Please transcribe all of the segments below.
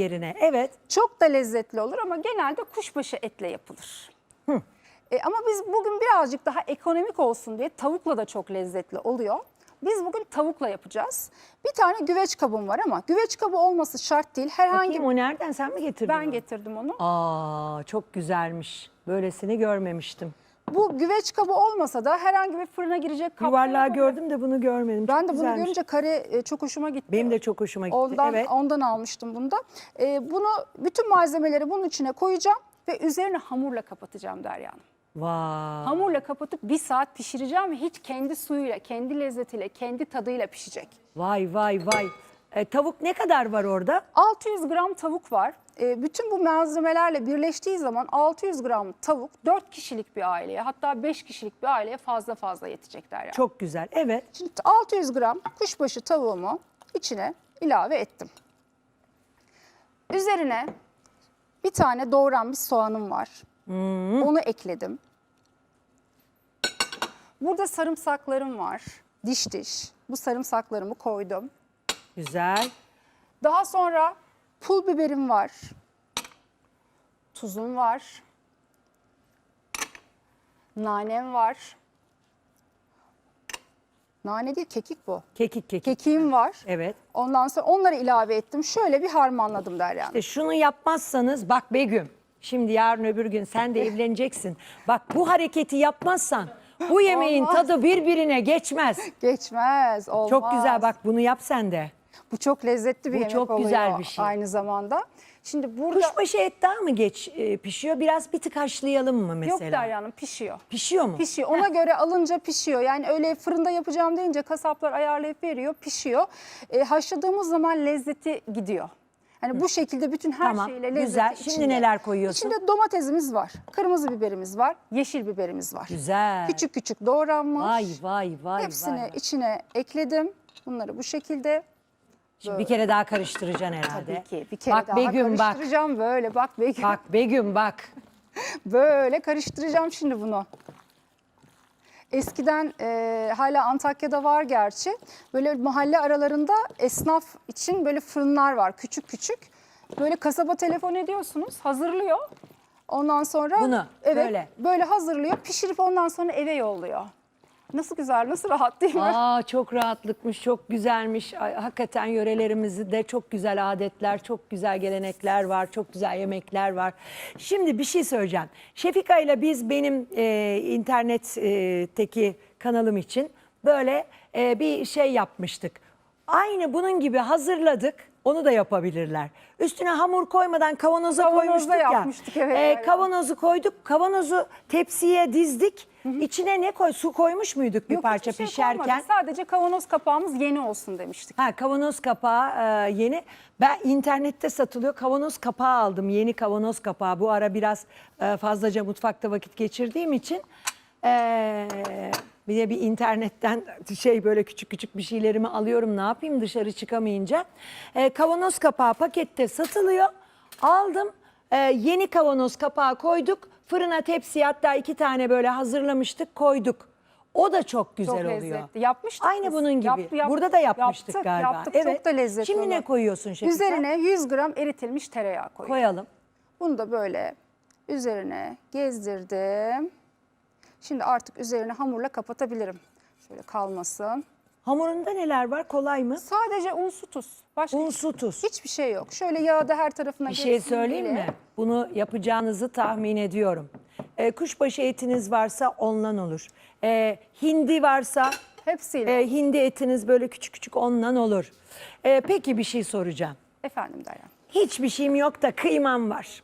yerine. Evet. Çok da lezzetli olur ama genelde kuşbaşı etle yapılır. E, ama biz bugün birazcık daha ekonomik olsun diye tavukla da çok lezzetli oluyor. Biz bugün tavukla yapacağız. Bir tane güveç kabım var ama güveç kabı olması şart değil. Herhangi Bakayım o nereden sen mi getirdin? ben onu? getirdim onu. Aa çok güzelmiş. Böylesini görmemiştim. Bu güveç kabı olmasa da herhangi bir fırına girecek kap. Yuvarlağı gördüm de bunu görmedim. Ben de bunu güzelmiş. görünce kare e, çok hoşuma gitti. Benim de çok hoşuma gitti. Ondan, evet. ondan almıştım bunu da. E, bunu bütün malzemeleri bunun içine koyacağım ve üzerine hamurla kapatacağım Derya Hanım. Vay. Hamurla kapatıp bir saat pişireceğim ve hiç kendi suyuyla, kendi lezzetiyle, kendi tadıyla pişecek. Vay vay vay. E, tavuk ne kadar var orada? 600 gram tavuk var. E, bütün bu malzemelerle birleştiği zaman 600 gram tavuk 4 kişilik bir aileye hatta 5 kişilik bir aileye fazla fazla yetecek Derya. Çok güzel. Evet. Şimdi 600 gram kuşbaşı tavuğumu içine ilave ettim. Üzerine bir tane doğranmış soğanım var. Onu ekledim. Burada sarımsaklarım var. Diş diş. Bu sarımsaklarımı koydum. Güzel. Daha sonra pul biberim var. Tuzum var. Nanem var. Nane değil kekik bu. Kekik kekik. Kekiğim var. Evet. Ondan sonra onları ilave ettim. Şöyle bir harmanladım Derya Hanım. İşte şunu yapmazsanız bak Begüm. Şimdi yarın öbür gün sen de evleneceksin. Bak bu hareketi yapmazsan bu yemeğin Olmaz. tadı birbirine geçmez. Geçmez, olmaz. Çok güzel bak bunu yap sen de. Bu çok lezzetli bir Bu yemek çok oluyor güzel bir şey. aynı zamanda. Şimdi burada Kuşbaşı et daha mı geç e, pişiyor? Biraz bir tık haşlayalım mı yok mesela? Derya Hanım pişiyor. Pişiyor mu? Pişiyor. Ona göre alınca pişiyor. Yani öyle fırında yapacağım deyince kasaplar ayarlayıp veriyor, pişiyor. E, haşladığımız zaman lezzeti gidiyor. Hani bu şekilde bütün her Tamam, şeyle lezzeti güzel. Şimdi içinde. neler koyuyorsun? İçinde domatesimiz var, kırmızı biberimiz var, yeşil biberimiz var. Güzel. Küçük küçük doğranmış. Vay vay vay Hepsini vay. içine ekledim. Bunları bu şekilde Şimdi bir kere daha karıştıracaksın herhalde. tabii ki bir kere bak daha Begüm bak. karıştıracağım böyle bak Begüm. Bak Begüm bak. Böyle karıştıracağım şimdi bunu. Eskiden e, hala Antakya'da var gerçi. Böyle mahalle aralarında esnaf için böyle fırınlar var küçük küçük. Böyle kasaba telefon ediyorsunuz hazırlıyor. Ondan sonra Bunu, evet, böyle. böyle hazırlıyor pişirip ondan sonra eve yolluyor. Nasıl güzel nasıl rahat değil mi? Aa çok rahatlıkmış, çok güzelmiş. Hakikaten yörelerimizde çok güzel adetler, çok güzel gelenekler var, çok güzel yemekler var. Şimdi bir şey söyleyeceğim. Şefika ile biz benim e, internetteki kanalım için böyle e, bir şey yapmıştık. Aynı bunun gibi hazırladık. Onu da yapabilirler. Üstüne hamur koymadan kavanoza Kavanozda koymuştuk ya. yapmıştık, evet, E, evet. kavanozu koyduk. Kavanozu tepsiye dizdik. İçine ne koy? Su koymuş muyduk bir Yok, parça hiçbir şey pişerken? koymadık. Sadece kavanoz kapağımız yeni olsun demiştik. Ha kavanoz kapağı e, yeni. Ben internette satılıyor. Kavanoz kapağı aldım. Yeni kavanoz kapağı. Bu ara biraz e, fazlaca mutfakta vakit geçirdiğim için e, bir de bir internetten şey böyle küçük küçük bir şeylerimi alıyorum. Ne yapayım dışarı çıkamayınca. E, kavanoz kapağı pakette satılıyor. Aldım. E, yeni kavanoz kapağı koyduk. Fırına tepsiye hatta iki tane böyle hazırlamıştık koyduk. O da çok güzel Çok oluyor. lezzetli. Yapmıştık Aynı biz. bunun gibi. Yaptı- yaptı- Burada da yapmıştık yaptık, galiba. Yaptık Evet. çok da lezzetli Şimdi ne koyuyorsun Şefika? Üzerine 100 gram eritilmiş tereyağı koyuyorum. koyalım. Bunu da böyle üzerine gezdirdim. Şimdi artık üzerine hamurla kapatabilirim. Şöyle kalmasın. Hamurunda neler var? Kolay mı? Sadece un su tuz. Başka Un, su, tuz. hiçbir şey yok. Şöyle yağı da her tarafına Bir şey söyleyeyim diye. mi? Bunu yapacağınızı tahmin ediyorum. Ee, kuşbaşı etiniz varsa ondan olur. Ee, hindi varsa Hepsiyle. e, hindi etiniz böyle küçük küçük ondan olur. Ee, peki bir şey soracağım. Efendim Derya. Hiçbir şeyim yok da kıymam var.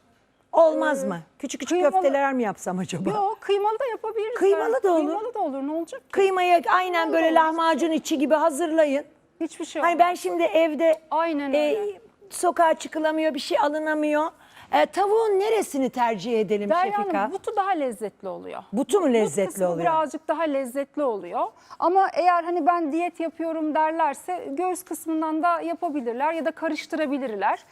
Olmaz mı? Küçük küçük Ee, kıymalı- köfteler mi yapsam acaba? Yok kıymalı da yapabiliriz. Kıymalı da olur. Kıymalı da olur ne olacak? ki? Kıymayı aynen böyle lahmacun içi gibi hazırlayın. Hiçbir şey Hani olmaz. ben şimdi evde Aynen e, öyle. Sokağa çıkılamıyor, bir şey alınamıyor. E, tavuğun neresini tercih edelim Derya Şefika? Hanım butu daha lezzetli oluyor. Butu mu lezzetli kısmı oluyor? birazcık daha lezzetli oluyor. Ama eğer hani ben diyet yapıyorum derlerse göğüs kısmından da yapabilirler ya da karıştırabilirler.